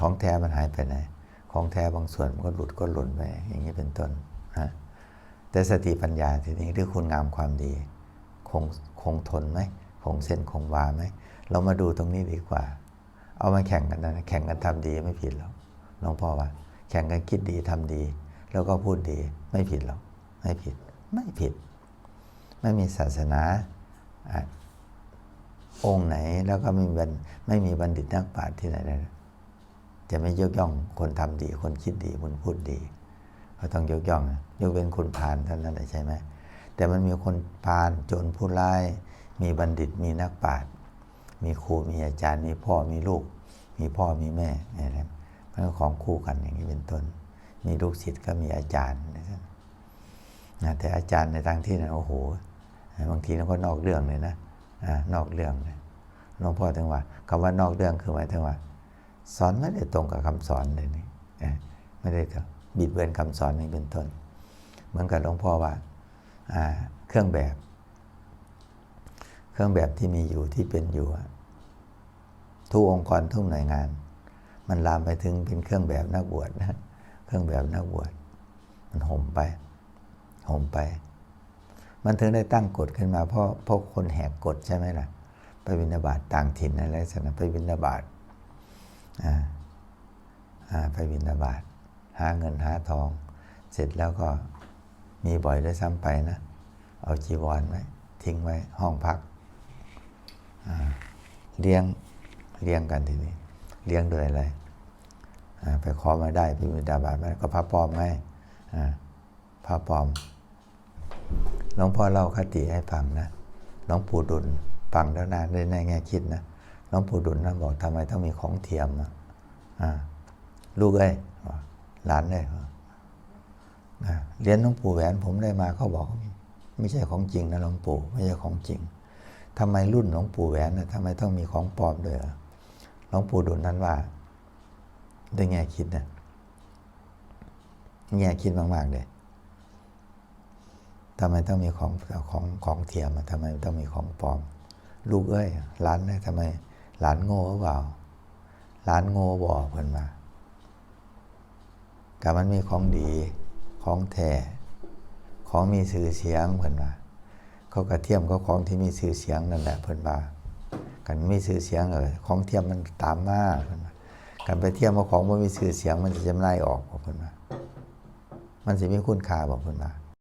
ของแท้มันหายไปไหน ของแท้บางส่วนมันก็หลุดก็หล่นไป อย่างนี้เป็นต้นนะแต่สติปัญญาทีนี้หรือคุณงามความดี คงคงทนไหมคงเส้นคงวาไหม เรามาดูตรงนี้ดีกว่า เอามาแข่งกันนะแข่งกันทำดีไม่ผิดหรอกหลวงพ่อว่า แข่งกันคิดดีทำดี แล้วก็พูดดีไม่ผิดหรอกไม่ผิดไม่ผิด ไม่มีศาสนาอองค์ไหนแล้วก็ไม่มีไม่มีบัณฑิตนักปราชญ์ที่ไหนเลย จะไม่ยกย่องคนทำดี คนคิดดีคนพูดดีก็ต้องยกย่องยกเว้นคนพาลเท่านั้นใช่ไหมแต่มันมีคนพาลโจรผู้ร้าย มีบัณฑิตมีนักปราชญ์มีครูมีอาจารย์ มีพ่อมีลูก มีพ่อมีแม่อะไรมันก็ของคู่กันอย่างนี้เป็นต้น มีลูกศิษย์ก็มีอาจารย์นะครับแต่อาจารย์ในทางที่นั้นโอ้โหบางทีเราก็นอกเรื่องเลยนะอ่านอกเรื่องเลยหลวงพ่อถึงว่าคำว่านอกเรื่องคือหมายถึงว่า สอนไม่ได้ตรงกับคำสอนเลยนี่ไม่ได้กับบิดเบือนคำสอนนี้เป็นต้น เหมือนกับหลวงพ่อว่าเครื่องแบบ เครื่องแบบที่มีอยู่ที่เป็นอยู่ทุกองค์กรทุกหน่วยงาน มันลามไปถึงเป็นเครื่องแบบนักบวชนะเครื่องแบบนักบวชมันห่มไปห่มไป มันถึงได้ตั้งกฎขึ้นมาเพราะเพราะคนแหกกฎใช่ไหมล่ะ ไปบิณฑบาตต่างถิ่นอะไรสักนะไปบิณฑบาต ไปบิณฑบาตหาเงินหาทอง เสร็จแล้วก็มีบ่อยด้วยซ้ำไปนะ เอาจีวรไว้ทิ้งไว้ห้องพักเลี้ยงเลี้ยงกันทีนี้ เลี้ยงโดยอะไรไปขอมาได้ไปบิณฑบาตมาก็พระปลอมไงอ่าพระปลอมหลวงพ่อเล่าคติให้ฟังนะหลวงปู่ดุลฟังแล้วนะในในแง่คิดนะ หลวงปู่ดุลนะบอกทำไมต้องมีของเทียมอะอ่าลูกเอ้ยหลานเอ้ยเรียนหลวงปู่แหวนผมได้มาเขาบอก ไม่ใช่ของจริงนะหลวงปู่ไม่ใช่ของจริงทำไมรุ่นหลวงปู่แหวนนะทำไมต้องมีของปลอมด้วยล่ะหลวงปู่ดุลนั้นว่าได้แง่คิดนะแง่คิดมากๆเลยทำไมต้องมีของของของเทียมทำไมต้องมีของปลอม ลูกเอ้ยหลานเนี่ยทำไม หลานโง่หรือเปล่า หลานโง่บอกเพิ่นมากับมันมีของดีของแท้ของมีสื่อเสียงเพิ่นมาเขากระเทียมก็ของที่มีสื่อเสียงนั่นแหละเพิ่นมากันมีสื่อเสียงเออของเทียมมันตามมาเพิ่นมากันไปเทียมว่าของว่ามีสื่อเสียงมันจะจำไล่ออกบอกเพิ่นมามันจะมีคุณค่าบอกเพิ่นมา